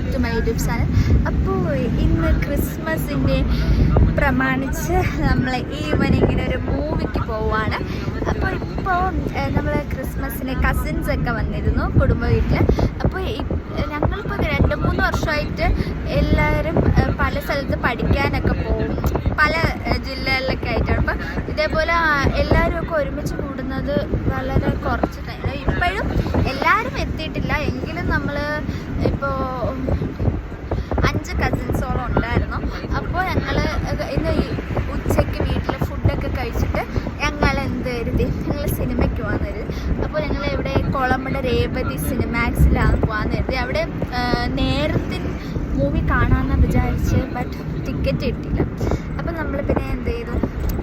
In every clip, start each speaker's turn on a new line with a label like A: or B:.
A: Back to my YouTube channel അപ്പോൾ ഇന്ന് ക്രിസ്മസിന്റെ പ്രമാണിച്ച് നമ്മൾ ഈവനിങ്ങിന് ഒരു മൂവിക്ക് പോവുകയാണ് അപ്പോൾ ഇപ്പോൾ നമ്മൾ ക്രിസ്മസിന് കസിൻസ് ഒക്കെ വന്നിരുന്നു കുടുംബ വീട്ടിൽ അപ്പോൾ ഞങ്ങളിപ്പോൾ രണ്ട് മൂന്ന് വർഷമായിട്ട് എല്ലാവരും പല സ്ഥലത്ത് പഠിക്കാനൊക്കെ പോകും. പല ജില്ലകളിലൊക്കെ ആയിട്ടാണ്. അപ്പം ഇതേപോലെ എല്ലാവരും ഒക്കെ ഒരുമിച്ച് കൂടുന്നത് വളരെ കുറച്ച് ടൈം ഇപ്പോഴും എല്ലാവരും എത്തിയിട്ടില്ല. എങ്കിലും നമ്മൾ ഇപ്പോൾ അഞ്ച് കസിൻസോളം ഉണ്ടായിരുന്നു അപ്പോൾ ഞങ്ങൾ ഇന്ന് ഈ ഉച്ചയ്ക്ക് വീട്ടിൽ ഫുഡൊക്കെ കഴിച്ചിട്ട് ഞങ്ങൾ എന്ത് കരുതി ഞങ്ങൾ സിനിമയ്ക്ക് പോകാൻ കരുതി അപ്പോൾ ഞങ്ങൾ ഇവിടെ കൊളമ്പട രേവതി സിനിമാക്സിലാണ് പോകാൻ കരുതി. അവിടെ ആ, നേരത്തിൽ മൂവി കാണാമെന്ന് വിചാരിച്ച് ബട്ട് ടിക്കറ്റ് കിട്ടിയില്ല. അപ്പം നമ്മൾ പിന്നെ എന്ത് ചെയ്തു?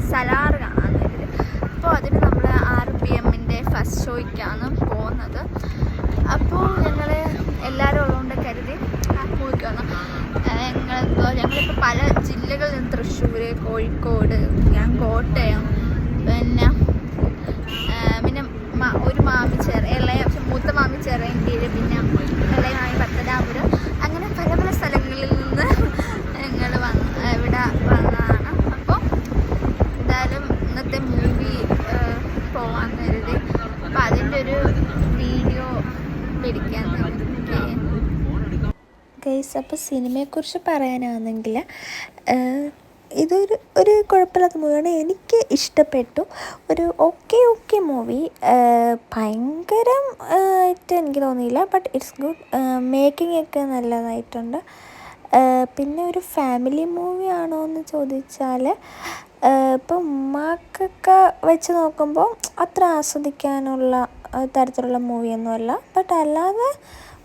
A: സലാർ കാണാൻ കരുതി. അപ്പോൾ അതിന് നമ്മൾ ആറ് പി എമ്മിന്റെ ഫസ്റ്റ് ഷോയ്ക്കാണ് പോകുന്നത്. അപ്പോൾ ഞങ്ങൾ എല്ലാവരും ഉള്ളതുകൊണ്ട് കരുതി മൂവിക്ക് വന്നു. ഞങ്ങൾ ഞങ്ങളിപ്പോൾ പല ജില്ലകളിൽ നിന്ന് തൃശ്ശൂർ കോഴിക്കോട് ഞാൻ കോട്ടയം പിന്നെ മ- എളയ ഇളയ മൂത്ത മാമി ഇന്ത്യയിൽ പിന്നെ ഇളയ മാമി പത്തനാപുരം അങ്ങനെ പല പല സ്ഥലങ്ങളിൽ നിന്ന് ഞങ്ങൾ വന്ന് ഇവിടെ വന്നതാണ്. അപ്പോൾ എന്തായാലും ഇന്നത്തെ മൂവി പോവാൻ കരുതി. അപ്പം അതിന്റെ ഒരു വീഡിയോ പിടിക്കാൻ
B: ഗൈസ് അപ്പോൾ സിനിമയെക്കുറിച്ച് പറയാനാണെങ്കിൽ ഇതൊരു ഒരു കുഴപ്പമില്ലാത്ത മൂവിയാണ്. എനിക്ക് ഇഷ്ടപ്പെട്ടു. ഒരു ഓക്കെ ഓക്കെ മൂവി ഭയങ്കരം ആയിട്ട് എനിക്ക് തോന്നിയില്ല. ബട്ട് ഇറ്റ്സ് ഗുഡ് മേക്കിംഗ് ഒക്കെ നല്ലതായിട്ടുണ്ട്. പിന്നെ ഒരു ഫാമിലി മൂവി ആണോ എന്ന് ചോദിച്ചാൽ ഇപ്പം ഉമ്മാക്കൊക്കെ വെച്ച് നോക്കുമ്പോൾ അത്ര ആസ്വദിക്കാനുള്ള തരത്തിലുള്ള മൂവിയൊന്നുമല്ല ബട്ട് അല്ലാതെ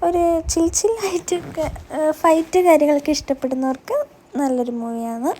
B: ഒരു ചിൽ ചില്ലായിട്ടൊക്കെ ഫൈറ്റ് കാര്യങ്ങളൊക്കെ ഇഷ്ടപ്പെടുന്നവർക്ക് നല്ലൊരു മൂവിയാണ്